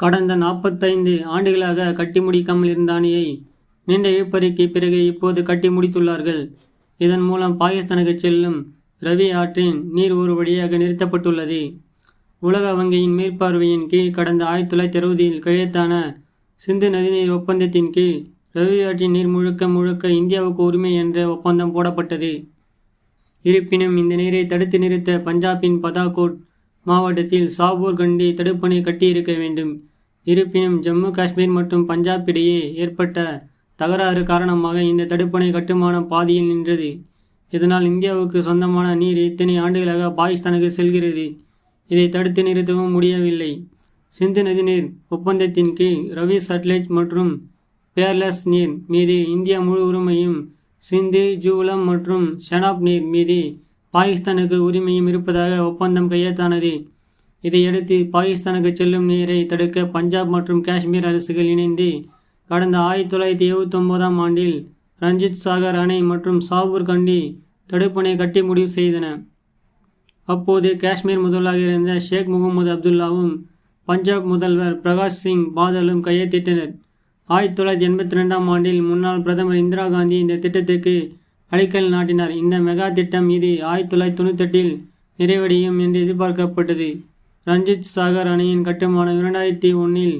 கடந்த நாற்பத்தைந்து ஆண்டுகளாக கட்டி முடிக்காமல் இருந்த அணையை நீண்ட இழுபறிக்கு பிறகு இப்போது கட்டி முடித்துள்ளார்கள். இதன் மூலம் பாகிஸ்தானுக்கு செல்லும் ரவி ஆற்றின் நீர் ஒரு வழியாக நிறுத்தப்பட்டுள்ளது. உலக வங்கியின் மேற்பார்வையின் கீழ் கடந்த ஆயிரத்தி தொள்ளாயிரத்தி அறுபதில் கையெழுத்தான சிந்து நதிநீர் ஒப்பந்தத்தின் கீழ் ரவி ஆற்றின் நீர் முழுக்க முழுக்க இந்தியாவுக்கு உரிமை என்ற ஒப்பந்தம் போடப்பட்டது. இருப்பினும் இந்த நீரை தடுத்து நிறுத்த பஞ்சாபின் பதாகோட் மாவட்டத்தில் சாபூர் கண்டி தடுப்பணை கட்டியிருக்க வேண்டும். இருப்பினும் ஜம்மு காஷ்மீர் மற்றும் பஞ்சாப் இடையே ஏற்பட்ட தகராறு காரணமாக இந்த தடுப்பணை கட்டுமானம் பாதியில் நின்றது. இதனால் இந்தியாவுக்கு சொந்தமான நீர் இத்தனை ஆண்டுகளாக பாகிஸ்தானுக்கு செல்கிறது. இதை தடுத்து நிறுத்தவும் முடியவில்லை. சிந்து நதிநீர் ஒப்பந்தத்தின் கீழ் ரவி சட்லேஜ் மற்றும் பேர்லஸ் நீர் மீது இந்தியா முழு உரிமையும் சிந்து ஜூலம் மற்றும் ஷெனாப் நீர் மீது பாகிஸ்தானுக்கு உரிமையும் இருப்பதாக ஒப்பந்தம் கையெழுத்தானது. இதையடுத்து பாகிஸ்தானுக்கு செல்லும் நீரை தடுக்க பஞ்சாப் மற்றும் காஷ்மீர் அரசுகள் இணைந்து கடந்த ஆயிரத்தி தொள்ளாயிரத்தி எழுபத்தொம்போதாம் ஆண்டில் ரஞ்சித் சாகர் அணை மற்றும் சாபூர் கண்டி தடுப்பணை கட்டி முடிவு செய்தன. அப்போது காஷ்மீர் முதல்வராக இருந்த ஷேக் முகமது அப்துல்லாவும் பஞ்சாப் முதல்வர் பிரகாஷ் சிங் பாதலும் கையெழுத்திட்டனர். ஆயிரத்தி தொள்ளாயிரத்தி எண்பத்தி ரெண்டாம் ஆண்டில் முன்னாள் பிரதமர் இந்திரா காந்தி இந்த திட்டத்துக்கு அடிக்கல் நாட்டினார். இந்த மெகா திட்டம் இது ஆயிரத்தி தொள்ளாயிரத்தி தொண்ணூத்தெட்டில் நிறைவடையும் என்று எதிர்பார்க்கப்பட்டது. ரஞ்சித் சாகர் அணையின் கட்டுமானம் இரண்டாயிரத்தி ஒன்றில்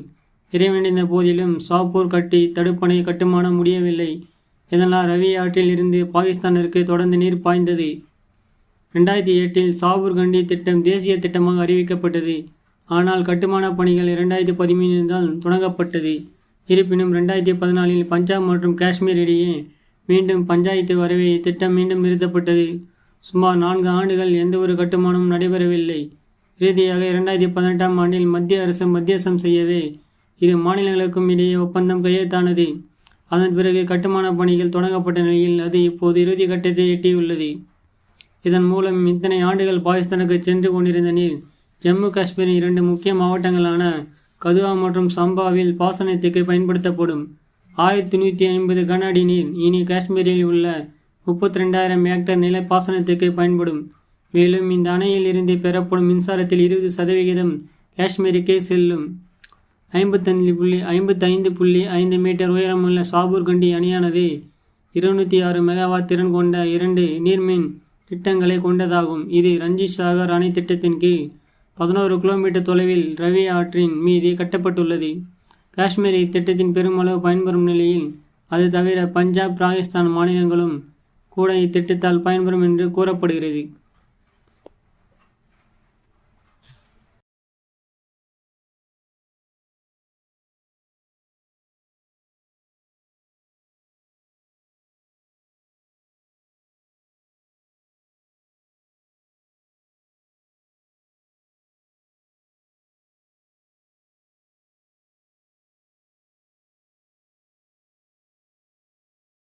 நிறைவடைந்த போதிலும் சாப்பூர் கட்டி தடுப்பணை கட்டுமானம் முடியவில்லை. இதனால் ரவி ஆற்றில் இருந்து பாகிஸ்தானிற்கு தொடர்ந்து நீர் பாய்ந்தது. ரெண்டாயிரத்தி எட்டில் சாபூர் கண்டி திட்டம் தேசிய திட்டமாக அறிவிக்கப்பட்டது. ஆனால் கட்டுமான பணிகள் இரண்டாயிரத்தி பதிமூணில் தான் தொடங்கப்பட்டது. இருப்பினும் ரெண்டாயிரத்தி பதினாலில் பஞ்சாப் மற்றும் காஷ்மீர் இடையே மீண்டும் பஞ்சாயத்து வரவே திட்டம் மீண்டும் நிறுத்தப்பட்டது. சுமார் நான்கு ஆண்டுகள் எந்த ஒரு கட்டுமானமும் நடைபெறவில்லை. இறுதியாக இரண்டாயிரத்தி பதினெட்டாம் ஆண்டில் மத்திய அரசு மத்தியசம் செய்யவே இரு மாநிலங்களுக்கும் இடையே ஒப்பந்தம் கையெழுத்தானது. அதன் பிறகு கட்டுமான பணிகள் தொடங்கப்பட்ட நிலையில் அது இப்போது இறுதி கட்டத்தை எட்டியுள்ளது. இதன் மூலம் இத்தனை ஆண்டுகள் பாகிஸ்தானுக்கு சென்று கொண்டிருந்த நீர் ஜம்மு காஷ்மீரின் இரண்டு முக்கிய மாவட்டங்களான கதுவா மற்றும் சம்பாவில் பாசனத்துக்கு பயன்படுத்தப்படும். ஆயிரத்தி நூற்றி ஐம்பது கன அடி நீர் இனி காஷ்மீரில் உள்ள முப்பத்தி ரெண்டாயிரம் ஹெக்டர் நிலப்பாசனத்துக்கு பயன்படும். மேலும் இந்த அணையில் இருந்து பெறப்படும் மின்சாரத்தில் இருபது சதவிகிதம் காஷ்மீருக்கே செல்லும். ஐம்பத்தஞ்சு புள்ளி ஐம்பத்தைந்து புள்ளி ஐந்து மீட்டர் உயரமுள்ள சாபூர் கண்டி அணியானது இருநூற்றி ஆறு மெகாவாட் திறன் கொண்ட இரண்டு நீர்மின் திட்டங்களை கொண்டதாகும். இது ரஞ்சித் சாகர் அணை திட்டத்தின் கீழ் பதினோரு கிலோமீட்டர் தொலைவில் ரவி ஆற்றின் மீது கட்டப்பட்டுள்ளது. காஷ்மீர் இத்திட்டத்தின் பெருமளவு பயன்பெறும் நிலையில் அது தவிர பஞ்சாப் ராஜஸ்தான் மாநிலங்களும் கூட இத்திட்டத்தால் பயன்பெறும் என்று கூறப்படுகிறது.